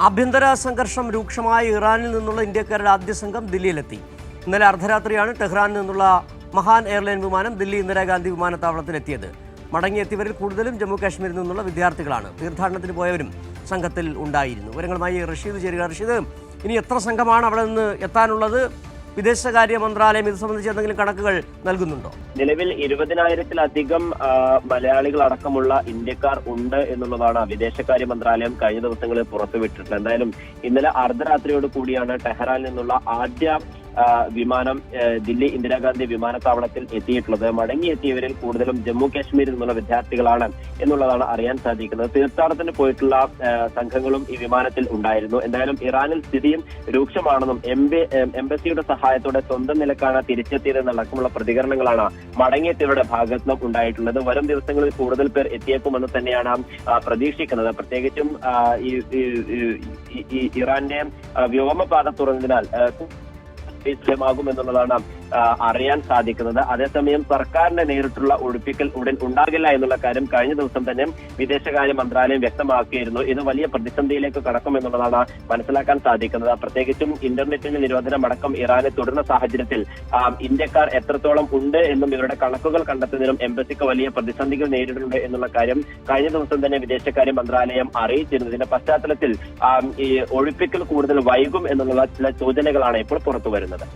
ആഭ്യന്തര സംഘർഷം രൂക്ഷമായ ഇറാനിൽ നിന്നുള്ള ഇന്ത്യക്കാരുടെ ആദ്യ സംഘം ദില്ലിയിലെത്തി. ഇന്നലെ അർദ്ധരാത്രിയാണ് ടെഹ്റാനിൽ നിന്നുള്ള മഹാൻ എയർലൈൻ വിമാനം ദില്ലി ഇന്ദിരാഗാന്ധി വിമാനത്താവളത്തിലെത്തിയത്. മടങ്ങിയെത്തിയവരിൽ കൂടുതലും ജമ്മു കാശ്മീരിൽ നിന്നുള്ള വിദ്യാർത്ഥികളാണ്. തീർത്ഥാടനത്തിന് പോയവരും സംഘത്തിൽ ഉണ്ടായിരുന്നു. വിവരങ്ങളുമായി റഷീദ് ചേരുക റഷീദ് ഇനി എത്ര സംഘമാണ് അവിടെ നിന്ന് എത്താനുള്ളത്? വിദേശകാര്യ മന്ത്രാലയം ഇത് സംബന്ധിച്ച് എന്തെങ്കിലും കണക്കുകൾ നൽകുന്നുണ്ടോ? നിലവിൽ ഇരുപതിനായിരത്തിലധികം മലയാളികൾ അടക്കമുള്ള ഇന്ത്യക്കാർ ഉണ്ട് എന്നുള്ളതാണ് വിദേശകാര്യ മന്ത്രാലയം കഴിഞ്ഞ ദിവസങ്ങളിൽ പുറത്തുവിട്ടിട്ടുള്ളത്. എന്തായാലും ഇന്നലെ അർദ്ധരാത്രിയോട് കൂടിയാണ് ടെഹ്റാനിൽ നിന്നുള്ള ആദ്യ വിമാനം ദില്ലി ഇന്ദിരാഗാന്ധി വിമാനത്താവളത്തിൽ എത്തിയിട്ടുള്ളത്. മടങ്ങിയെത്തിയവരിൽ കൂടുതലും ജമ്മു കാശ്മീരിൽ നിന്നുള്ള വിദ്യാർത്ഥികളാണ് എന്നുള്ളതാണ് അറിയാൻ സാധിക്കുന്നത്. തീർത്ഥാടനത്തിന് പോയിട്ടുള്ള സംഘങ്ങളും ഈ വിമാനത്തിൽ ഉണ്ടായിരുന്നു. എന്തായാലും ഇറാനിൽ സ്ഥിതിയും രൂക്ഷമാണെന്നും എംബി എംബസിയുടെ സഹായത്തോടെ സ്വന്തം നിലക്കാണ് തിരിച്ചെത്തിയതെന്നടക്കമുള്ള പ്രതികരണങ്ങളാണ് മടങ്ങിയെത്തിയവരുടെ ഭാഗത്തു നിന്നും ഉണ്ടായിട്ടുള്ളത്. വരും ദിവസങ്ങളിൽ കൂടുതൽ പേർ എത്തിയേക്കുമെന്ന് തന്നെയാണ് പ്രതീക്ഷിക്കുന്നത്. പ്രത്യേകിച്ചും ഇറാന്റെ വ്യോമപാത തുറന്നതിനാൽ ആ, അറിയാൻ സാധിക്കുന്നത്. അതേസമയം സർക്കാരിന്റെ നേരിട്ടുള്ള ഒഴിപ്പിക്കൽ ഉടൻ ഉണ്ടാകില്ല എന്നുള്ള കാര്യം കഴിഞ്ഞ ദിവസം തന്നെ വിദേശകാര്യ മന്ത്രാലയം വ്യക്തമാക്കിയിരുന്നു. ഇത് വലിയ പ്രതിസന്ധിയിലേക്ക് കടക്കും എന്നുള്ളതാണ് മനസ്സിലാക്കാൻ സാധിക്കുന്നത്. പ്രത്യേകിച്ചും ഇന്റർനെറ്റിന്റെ നിരോധനം അടക്കം ഇറാനെ തുടരുന്ന സാഹചര്യത്തിൽ ഇന്ത്യക്കാർ എത്രത്തോളം ഉണ്ട് എന്നും ഇവരുടെ കണക്കുകൾ കണ്ടെത്തുന്നതിനും എംബസിക്ക് വലിയ പ്രതിസന്ധികൾ നേരിടുന്നുണ്ട് എന്നുള്ള കാര്യം കഴിഞ്ഞ ദിവസം തന്നെ വിദേശകാര്യ മന്ത്രാലയം അറിയിച്ചിരുന്നു. ഇതിന്റെ പശ്ചാത്തലത്തിൽ ഈ ഒഴിപ്പിക്കൽ കൂടുതൽ വൈകും എന്നുള്ള ചില സൂചനകളാണ് ഇപ്പോൾ പുറത്തു വരുന്നത്